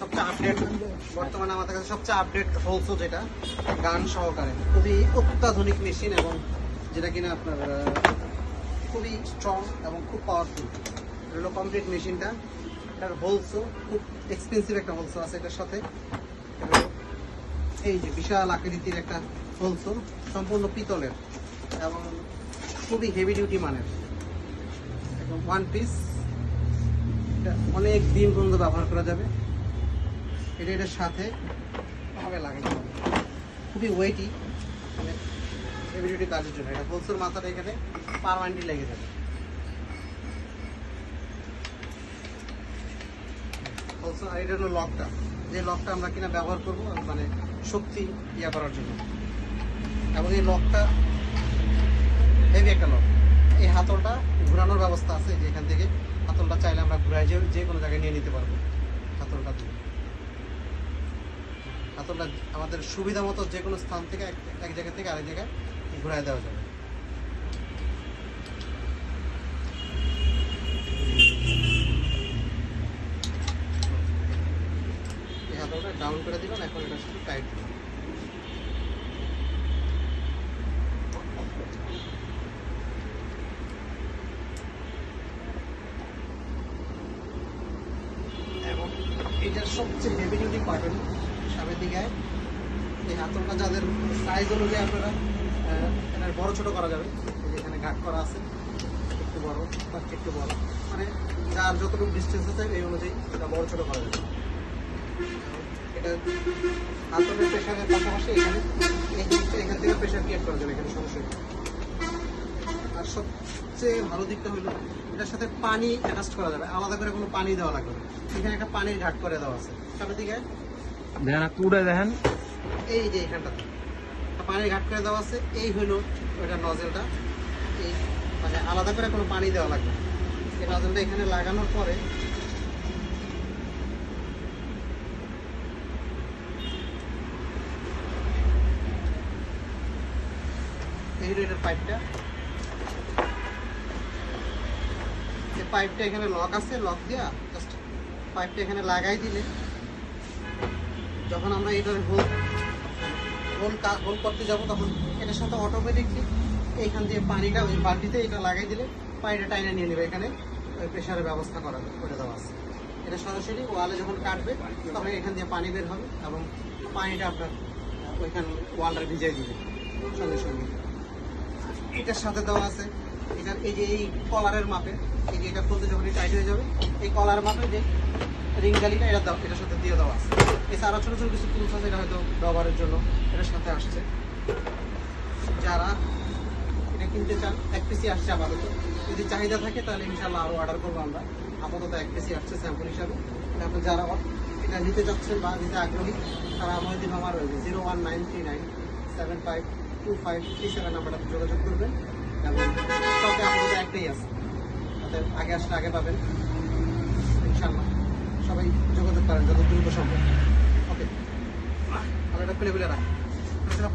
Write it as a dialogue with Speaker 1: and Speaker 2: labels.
Speaker 1: সবচেয়ে আপডেট বর্তমানে আমাদের কাছে সবচেয়ে আপডেট হোলসো যেটা, গান সহকারে। খুবই অত্যাধুনিক মেশিন এবং যেটা কিনা আপনার খুবই স্ট্রং এবং খুব পাওয়ারফুল এটা হলো কমপ্লিট মেশিনটা এটার হোলসো খুব এক্সপেন্সিভ একটা হোলসো আছে এটার সাথে। এই যে বিশাল আকৃতির একটা হোলসো সম্পূর্ণ পিতলের এবং খুবই হেভি ডিউটি মানের। একদম ওয়ান পিস অনেক দিন পর্যন্ত ব্যবহার করা যাবে। এটা এটার সাথে ভাবে লাগে খুবই ওয়েটি মানে হেভি ডিউটি কাজের জন্য। এটা হোলসেল মাথাটা এখানে পারমানেন্টলি লেগে যাবে। হোলসেল, আর এটা হলো লকটা যে লকটা আমরা কিনা ব্যবহার করব মানে শক্তি ইয়া করার জন্য। এবং এই লকটা হেভি একটা লক এই হাতলটা ঘোরানোর ব্যবস্থা আছে যে এখান থেকে হাতলটা চাইলে আমরা ঘুরাই, যে যে কোনো জায়গায় নিয়ে নিতে পারব হাতলটা হাতলটা আমাদের সুবিধা মতো যে কোনো স্থান থেকে এক জায়গা থেকে আরেক জায়গায় ঘুরাই দেওয়া যাবে। ডাউন করে এখন এটা এটার সবচেয়ে হেভি যদি হলো সামনের দিকে এই হাতলটা যাদের সাইজ অনুযায়ী আপনারা এটার বড় ছোট করা যাবে। এখানে ঘাট করা আছে, একটু বড়, তার একটু বড়। মানে যার যতটুকু ডিস্টেন্স আছে, এই অনুযায়ী এটা বড় ছোট করা যাবে। এটা হাতলের প্রেশারের পাশাপাশি এখানে এখান থেকে করা যাবে, এখানে সমস্যা। আর সবচেয়ে ভালো দিকটা হলো, এটার সাথে পানি অ্যাডজাস্ট করা যাবে। আলাদা করে কোনো পানি দেওয়া লাগবে। এখানে একটা পানির ঘাট করে দেওয়া আছে। সামনের দিকে
Speaker 2: দেখেন উড়ে দেখেন।
Speaker 1: এই যে এখানটাতে একটা পানির ঘাট করে দেওয়া আছে। এই হলো ওইটা নজেলটা এই মানে আলাদা করে কোনো পানি দেওয়া লাগবে এই নজেলটা এখানে লাগানোর পরে এই এটার পাইপটা এই পাইপটা এখানে লক আছে। লক দিয়া জাস্ট পাইপটা এখানে লাগাই দিলে যখন আমরা এটার হোল হোল কা হোল করতে যাব, তখন এটার সাথে অটোমেটিকলি এইখান দিয়ে পানিটা, ওই বালতিতে এটা লাগাই দিলে পানিটা টাইনে নিয়ে নেবে। এখানে ওই প্রেশারের ব্যবস্থা করা, করে দেওয়া আছে। এটা সরাসরি ওয়ালে যখন কাটবে, তখন এখান দিয়ে পানি বের হবে এবং পানিটা আপনার ওইখানে ওয়ালটা ভিজাই দিবে সঙ্গে সঙ্গে। এটার সাথে দেওয়া আছে, এটার এই যে এই কলারের মাপে, এই যে এটা খুলতে যখন টাইট হয়ে যাবে, এই কলার মাপে যে রিং গালিটা এটা এটার সাথে দিয়ে দেওয়া আছে। এছাড়া ছোটো ছোটো কিছু টুলস আছে, এটা হয়তো ব্যবহারের জন্য এটার সাথে আসছে। যারা এটা কিনতে চান, এক পিসি আসছে আপাতত। যদি চাহিদা থাকে, তাহলে ইনশাল্লাহ আরও অর্ডার করব আমরা। আপাতত এক পিসি আসছে স্যাম্পল হিসাবে। তারপর যারা এটা নিতে চাচ্ছেন বা নিতে আগ্রহী, তারা আমাদের যে নাম্বার রয়েছে zero one nine three nine seven five two five three seven নাম্বারটাতে যোগাযোগ করবেন। এবং স্টকে আপাতত একটাই আছে। অতএব আগে আসলে আগে পাবেন। করেন যত দ্রুত সম্ভব। ওকে তাহলে এটা খুলে খুলে রাখ।